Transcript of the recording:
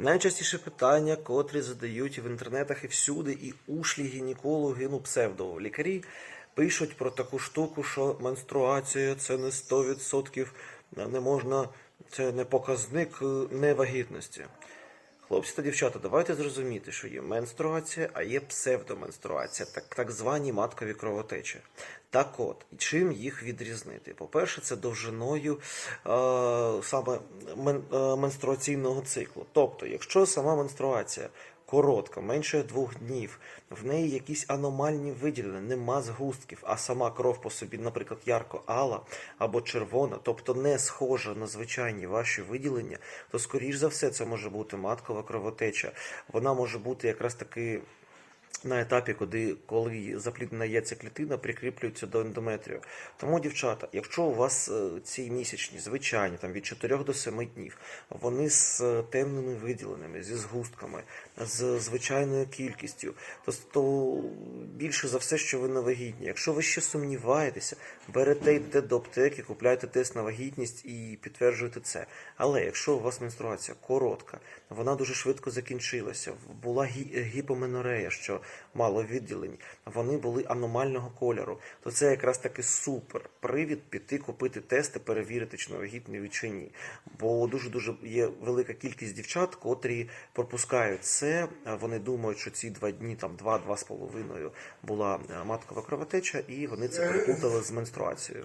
Найчастіше питання, котрі задають в інтернетах і всюди, і ушлі гінекологи, ну псевдо лікарі пишуть про таку штуку, що менструація це не 100%, не можна, це не показник е, невагітності. Хлопці та дівчата, давайте зрозуміти, що є менструація, а є псевдоменструація, так, так звані маткові кровотечі. Так от, і чим їх відрізнити? По-перше, це довжиною е, саме менструаційного циклу. Тобто, якщо сама менструація коротка, менше двох днів, в неї якісь аномальні виділення, нема згустків, а сама кров по собі, наприклад, ярко-ала або червона, тобто не схожа на звичайні ваші виділення, то скоріш за все це може бути маткова кровотеча. Вона може бути якраз таки. На етапі, коли, коли запліднена яйцеклітина прикріплюється до ендометрію. Тому, дівчата, якщо у вас е, ці місячні, звичайні, там від 4 до 7 днів, вони з е, темними виділеннями, зі згустками, з звичайною кількістю, то, то більше за все, що ви не вагітні. Якщо ви ще сумніваєтеся, берете йдете до аптеки, купляєте тест на вагітність і підтверджуєте це. Але якщо у вас менструація коротка, вона дуже швидко закінчилася, була гі- гіпоменорея, що мало відділень, вони були аномального кольору, то це якраз таки супер привід піти купити тести, перевірити, чи ви вагітні ви чи ні. Бо дуже дуже є велика кількість дівчат, котрі пропускають це. Вони думають, що ці два дні, там два-два з половиною була е, маткова кровотеча, і вони це переплутали з менструацією.